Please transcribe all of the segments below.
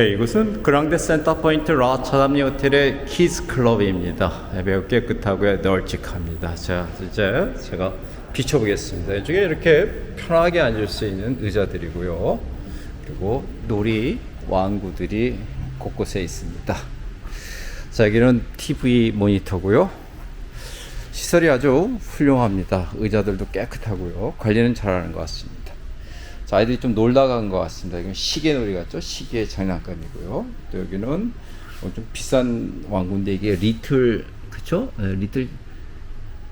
네, 이곳은 그랑데 센터 포인트 라 차담리 호텔의 키즈 클럽입니다. 네, 매우 깨끗하고요, 널찍합니다. 자, 이제 제가 비춰보겠습니다. 이쪽에 이렇게 편하게 앉을 수 있는 의자들이고요. 그리고 놀이 왕구들이 곳곳에 있습니다. 자, 여기는 TV 모니터고요. 시설이 아주 훌륭합니다. 의자들도 깨끗하고요. 관리는 잘하는 것 같습니다. 자, 아이들이 좀 놀다 간 것 같습니다. 이건 시계 놀이 같죠? 시계 장난감이고요. 또 여기는 어, 좀 비싼 왕구인데 이게 리틀, 그쵸? 예, 리틀,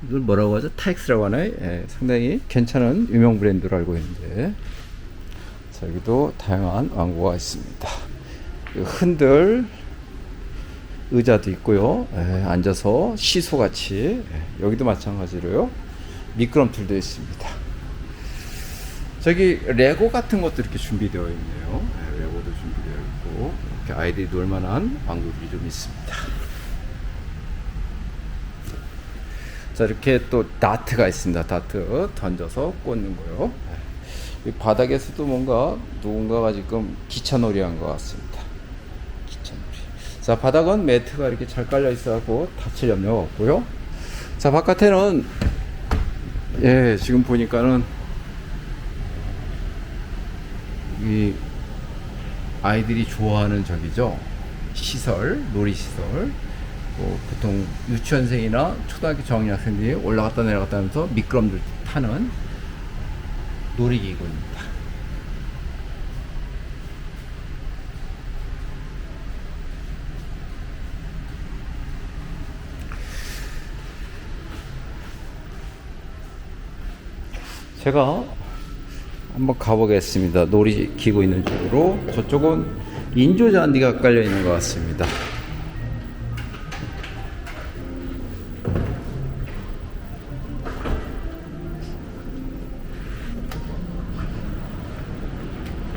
이걸 뭐라고 하죠? 타엑스라고 하나요? 예, 상당히 괜찮은 유명 브랜드로 알고 있는데. 자, 여기도 다양한 왕구가 있습니다. 이 흔들 의자도 있고요. 예, 앉아서 시소같이 예, 여기도 마찬가지로요. 미끄럼틀도 있습니다. 저기 레고 같은 것도 이렇게 준비되어 있네요. 네, 레고도 준비되어 있고 이렇게 아이들이 놀만한 왕국이 좀 있습니다. 자 이렇게 또 다트가 있습니다. 다트 던져서 꽂는 거요. 네. 이 바닥에서도 뭔가 누군가가 지금 기차놀이 한 것 같습니다. 기차놀이. 자 바닥은 매트가 이렇게 잘 깔려 있어갖고 다칠 염려가 없고요. 자 바깥에는 예 지금 보니까는 이 아이들이 좋아하는 저기죠 시설 놀이 시설 뭐 보통 유치원생이나 초등학교 저학년생들이 올라갔다 내려갔다 하면서 미끄럼들 타는 놀이기구입니다. 제가 한번 가보겠습니다. 놀이 기구 있는 쪽으로 저쪽은 인조 잔디가 깔려 있는 것 같습니다.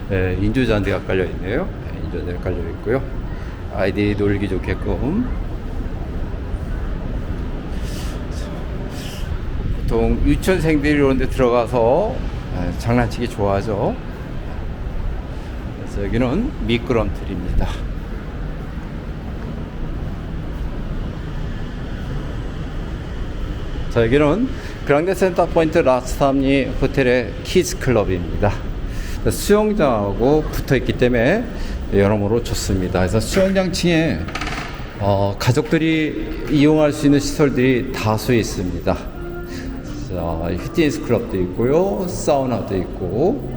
네, 인조 잔디가 깔려 있네요. 네, 인조 잔디가 깔려 있고요. 아이들이 놀기 좋게끔 보통 유치원생들이 이런 데 들어가서 에, 장난치기 좋아하죠. 그래서 여기는 미끄럼틀입니다. 자, 여기는 그랑데 센터 포인트 라스탐리 호텔의 키즈 클럽입니다. 수영장하고 붙어 있기 때문에 여러모로 좋습니다. 그래서 수영장 층에 어, 가족들이 이용할 수 있는 시설들이 다수 있습니다. 자, 피트니스 클럽도 있고요, 사우나도 있고,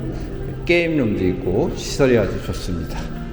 게임룸도 있고, 시설이 아주 좋습니다.